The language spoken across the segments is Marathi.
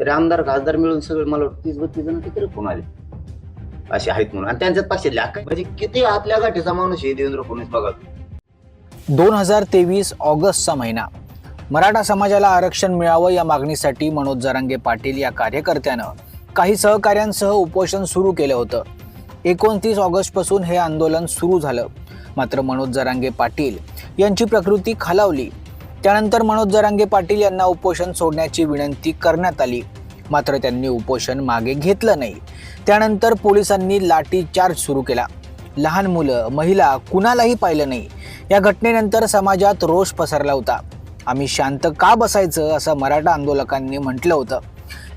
तरी आमदार खासदार मिळून सगळे मला वाटतं तीस बत्तीस जण तिकडे कोण आले असे आहेत म्हणून. आणि त्यांच्यात पक्षातले अख्खा- म्हणजे किती आतल्या गाठीचा माणूस आहे देवेंद्र फडणवीस बघा. दोन हजार तेवीस ऑगस्टचा महिना. मराठा समाजाला आरक्षण मिळावं या मागणीसाठी मनोज जरांगे पाटील या कार्यकर्त्यानं काही सहकाऱ्यांसह उपोषण सुरू केलं होतं. एकोणतीस ऑगस्टपासून हे आंदोलन सुरू झालं. मात्र मनोज जरांगे पाटील यांची प्रकृती खालावली. त्यानंतर मनोज जरांगे पाटील यांना उपोषण सोडण्याची विनंती करण्यात आली. मात्र त्यांनी उपोषण मागे घेतलं नाही. त्यानंतर पोलिसांनी लाठीचार्ज सुरू केला. लहान मुलं महिला कुणालाही पाहिलं नाही. या घटनेनंतर समाजात रोष पसरला होता. आम्ही शांत का बसायचं असं मराठा आंदोलकांनी म्हटलं होतं.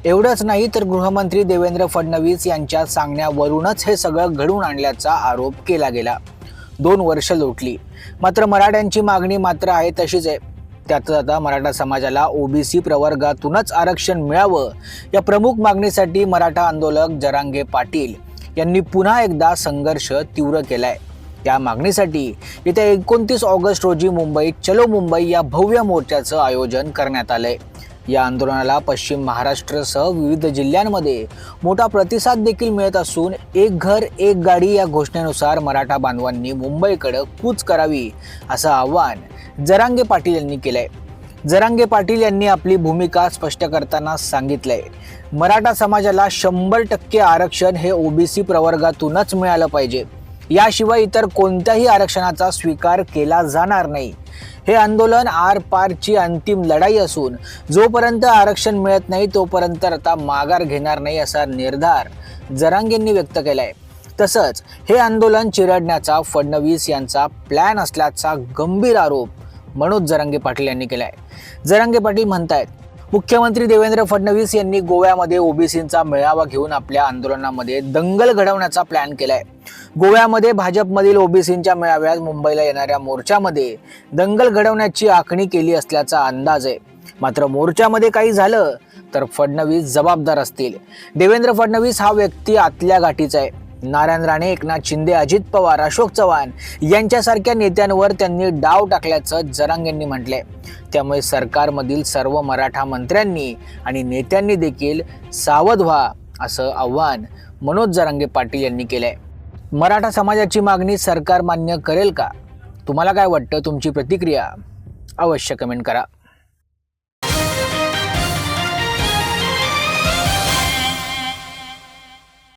एवढंच नाही तर गृहमंत्री देवेंद्र फडणवीस यांच्या सांगण्यावरूनच हे सगळं घडून आणल्याचा आरोप केला गेला. दोन वर्ष लोटली. मात्र मराठ्यांची मागणी मात्र आहे तशीच आहे. त्यातच आता मराठा समाजाला ओबीसी प्रवर्गातूनच आरक्षण मिळावं या प्रमुख मागणीसाठी मराठा आंदोलक जरांगे पाटील यांनी पुन्हा एकदा संघर्ष तीव्र केलाय. त्या मागणीसाठी येत्या एकोणतीस ऑगस्ट रोजी मुंबईत चलो मुंबई या भव्य मोर्चाचं आयोजन करण्यात आलंय. या आंदोलनाला पश्चिम महाराष्ट्रसह विविध जिल्ह्यांमध्ये मोठा प्रतिसाद देखील मिळत असून एक घर एक गाडी या घोषणेनुसार मराठा बांधवांनी मुंबईकडे कूच करावी असं आव्हान जरांगे पाटील यांनी केलंय. जरांगे पाटील यांनी आपली भूमिका स्पष्ट करताना सांगितलंय. मराठा समाजाला शंभर टक्के आरक्षण हे ओबीसी प्रवर्गातूनच मिळालं पाहिजे. याशिवाय इतर कोणत्याही आरक्षणाचा स्वीकार केला जाणार नाही. हे आंदोलन आर पारची अंतिम लढाई असून जोपर्यंत आरक्षण मिळत नाही तोपर्यंत आता माघार घेणार नाही असा निर्धार जरांगेंनी व्यक्त केलाय. तसंच हे आंदोलन चिरडण्याचा फडणवीस यांचा प्लॅन असल्याचा गंभीर आरोप मनोज जरांगे पाटील यांनी केला आहे जरांगे पाटील म्हणतायत मुख्यमंत्री देवेंद्र फडणवीस यांनी गोव्यामध्ये ओबीसींचा मेळावा घेऊन आपल्या आंदोलनामध्ये दंगल घडवण्याचा प्लॅन केलाय. गोव्यामध्ये भाजपमधील ओबीसींच्या मेळाव्यात मुंबईला येणाऱ्या मोर्चामध्ये दंगल घडवण्याची आखणी केली असल्याचा अंदाज आहे. मात्र मोर्चामध्ये काही झालं तर फडणवीस जबाबदार असतील. देवेंद्र फडणवीस हा व्यक्ती आतल्या गाठीचा आहे. नारायण राणे एकनाथ शिंदे अजित पवार अशोक चव्हाण यांच्यासारख्या नेत्यांवर त्यांनी डाव टाकल्याचं जरांग यांनी म्हटलंय. त्यामुळे सरकारमधील सर्व मराठा मंत्र्यांनी आणि नेत्यांनी देखील सावध व्हा असं आव्हान मनोज जरांगे पाटील यांनी केलंय. मराठा समाजाची मागणी सरकार मान्य करेल का? तुम्हाला काय वाटतं? तुमची प्रतिक्रिया अवश्य कमेंट करा.